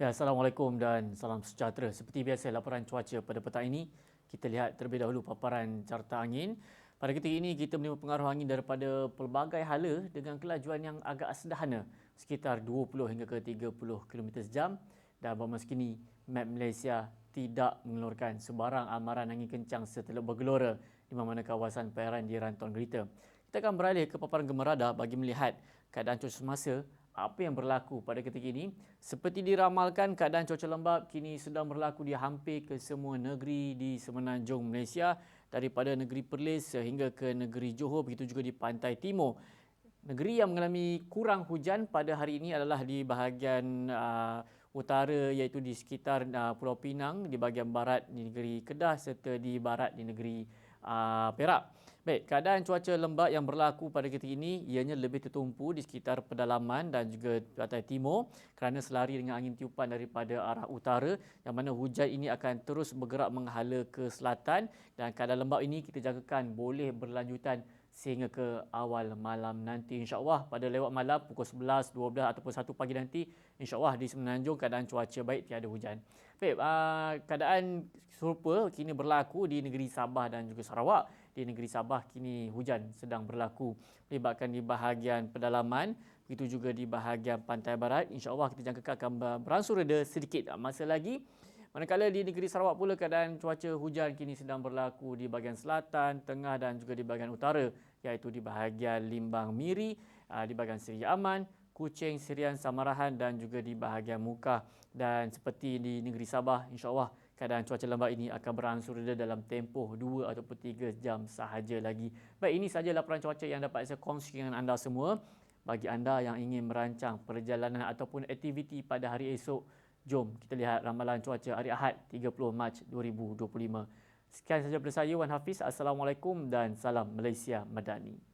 Ya, Assalamualaikum dan salam sejahtera. Seperti biasa, laporan cuaca pada petang ini. Kita lihat terlebih dahulu paparan carta angin. Pada ketika ini, kita menerima pengaruh angin daripada pelbagai hala dengan kelajuan yang agak sederhana, sekitar 20 hingga ke 30 km sejam. Dan bermasa kini, map Malaysia tidak mengeluarkan sebarang amaran angin kencang setelah bergelora di mana kawasan perairan di Rantau Gerita. Kita akan beralih ke paparan gemerada bagi melihat keadaan cuaca semasa apa yang berlaku pada ketika ini. Seperti diramalkan, keadaan cuaca lembap kini sedang berlaku di hampir ke semua negeri di semenanjung Malaysia daripada negeri Perlis sehingga ke negeri Johor, begitu juga di pantai timur. Negeri yang mengalami kurang hujan pada hari ini adalah di bahagian uh, utara iaitu di sekitar uh, Pulau Pinang, di bahagian barat di negeri Kedah serta di barat di negeri uh, Perak. Baik, keadaan cuaca lembap yang berlaku pada ketika ini ianya lebih tertumpu di sekitar pedalaman dan juga pantai timur kerana selari dengan angin tiupan daripada arah utara yang mana hujan ini akan terus bergerak menghala ke selatan dan keadaan lembap ini kita jangkakan boleh berlanjutan sehingga ke awal malam nanti insyaAllah pada lewat malam pukul 11, 12 ataupun 1 pagi nanti insyaAllah di Semenanjung keadaan cuaca baik tiada hujan. Baik, uh, keadaan serupa kini berlaku di negeri Sabah dan juga Sarawak. Di negeri Sabah kini hujan sedang berlaku melibatkan di bahagian pedalaman begitu juga di bahagian pantai barat. insyaAllah kita jangka akan beransur reda sedikit. Masa lagi Manakala di negeri Sarawak pula keadaan cuaca hujan kini sedang berlaku di bahagian selatan, tengah dan juga di bahagian utara iaitu di bahagian Limbang Miri, di bahagian Seri Aman, Kuching, Sirian, Samarahan dan juga di bahagian Muka dan seperti di negeri Sabah insyaAllah keadaan cuaca lembap ini akan beransur reda dalam tempoh 2 ataupun 3 jam sahaja lagi. Baik ini sahaja laporan cuaca yang dapat saya kongsi dengan anda semua. Bagi anda yang ingin merancang perjalanan ataupun aktiviti pada hari esok Jom kita lihat ramalan cuaca hari Ahad 30 Mac 2025. Sekian sahaja bersama saya Wan Hafiz. Assalamualaikum dan salam Malaysia Madani.